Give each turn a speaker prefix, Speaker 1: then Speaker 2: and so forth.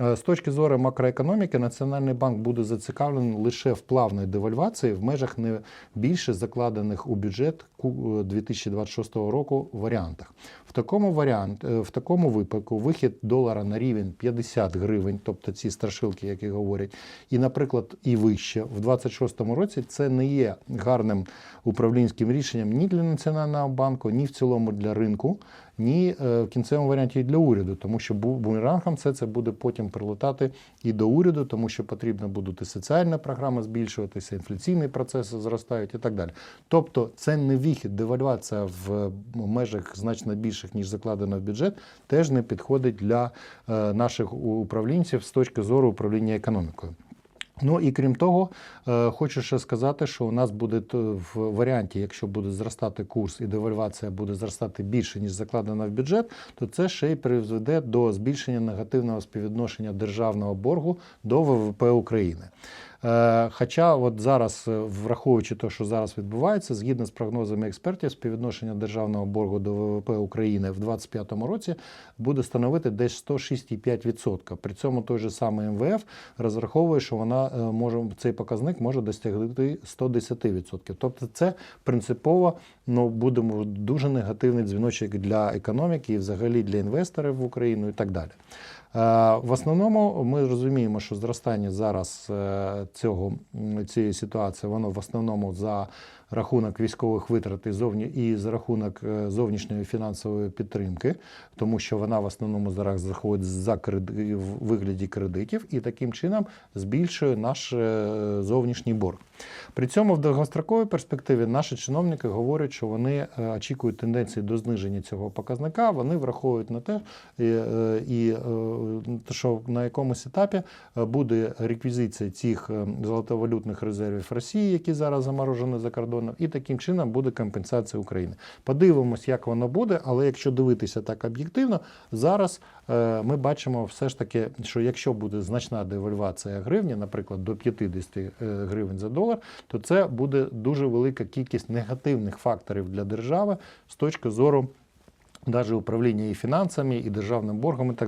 Speaker 1: Е, З точки зору макроекономіки, Національний банк буде зацікавлений лише в плавної девальвації в межах не більше закладених у бюджет ку- е, 2026 року варіантах. В такому варіант, е, в такому випадку вихід долара на рівень 50 гривень, тобто ці страшилки, які говорять, і, наприклад, і вище в 2026 році це не є гарним управлінським рішенням ні для Національного банку, ні в цілому для ринку, ні е, в кінцевому варіанті і для уряду, тому що бу- бумерангом все це буде потім прилетати і до уряду, тому що потрібно будуть і соціальна програма збільшуватися, інфляційні процеси зростають і так далі. Тобто це не вихід, девальвація в межах значно більших, ніж закладено в бюджет, теж не підходить для е, наших управлінців з точки зору управління економікою. Ну і крім того, е, хочу ще сказати, що у нас буде в варіанті, якщо буде зростати курс і девальвація буде зростати більше, ніж закладено в бюджет, то це ще й призведе до збільшення негативного співвідношення державного боргу до ВВП України. Е, Хоча от зараз, е, враховуючи те, що зараз відбувається, згідно з прогнозами експертів, співвідношення державного боргу до ВВП України в 2025 році буде становити десь 106,5%. При цьому той же самий МВФ розраховує, що вона е, може цей показник може досягти 110%. Тобто, це принципово ну будемо дуже негативний дзвіночок для економіки і взагалі для інвесторів в Україну і так далі. В основному ми розуміємо, що зростання зараз цього цієї ситуації воно в основному за рахунок військових витрат і зовні і за рахунок е, зовнішньої фінансової підтримки, тому що вона в основному зараз заходить за креди- в вигляді кредитів і таким чином збільшує наш е, зовнішній борг. При цьому в довгостроковій перспективі наші чиновники говорять, що вони е, очікують тенденції до зниження цього показника. Вони враховують на те, і, що на якомусь етапі буде реквізиція цих е, золотовалютних резервів Росії, які зараз заморожені за кордоном, і таким чином буде компенсація України. Подивимось, як воно буде, але якщо дивитися так об'єктивно, зараз е, ми бачимо все ж таки, що якщо буде значна девальвація гривні, наприклад, до 50 е, гривень за долар, то це буде дуже велика кількість негативних факторів для держави з точки зору навіть управління і фінансами, і державним боргом, і так далі.